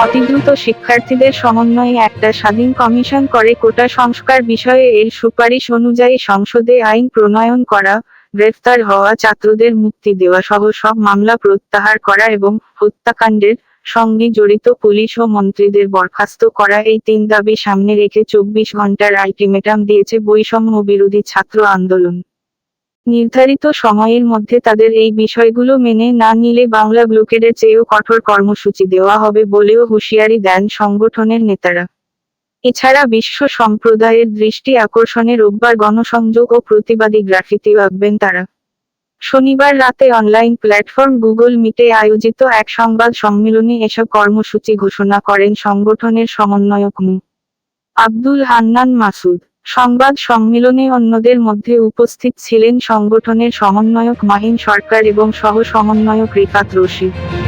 অতিদ্রুত শিক্ষার্থীদের সমন্বয়ে একটা স্বাধীন কমিশন করে কোটা সংস্কার বিষয়ে এর সুপারিশ অনুযায়ী সংসদে আইন প্রণয়ন করা, গ্রেফতার হওয়া ছাত্রদের মুক্তি দেওয়া সহ সব মামলা প্রত্যাহার করা এবং হত্যাকাণ্ডের সঙ্গে জড়িত পুলিশ ও মন্ত্রীদের বরখাস্ত করা এই তিন দাবি সামনে রেখে চব্বিশ ঘণ্টার আলটিমেটাম দিয়েছে বৈষম্য বিরোধী ছাত্র আন্দোলন। নির্ধারিত সময়ের মধ্যে তাদের এই বিষয়গুলো মেনে না নিলে বাংলা ব্লকেডের চেয়েও কঠোর কর্মসূচি দেওয়া হবে বলেও হুঁশিয়ারি দেন সংগঠনের নেতারা। এছাড়া বিশ্ব সম্প্রদায়ের দৃষ্টি আকর্ষণে রোববার গণসংযোগ ও প্রতিবাদী গ্রাফিতি আঁকবেন তারা। শনিবার রাতে অনলাইন প্ল্যাটফর্ম গুগল মিটে আয়োজিত এক সংবাদ সম্মেলনে এসব কর্মসূচি ঘোষণা করেন সংগঠনের সমন্বয়ক মু। আব্দুল হান্নান মাসুদ। সংবাদ সম্মেলনে অন্যদের মধ্যে উপস্থিত ছিলেন সংগঠনের সমন্বয়ক মাহিন সরকার এবং সহ সমন্বয়ক রিফাত রশিদ।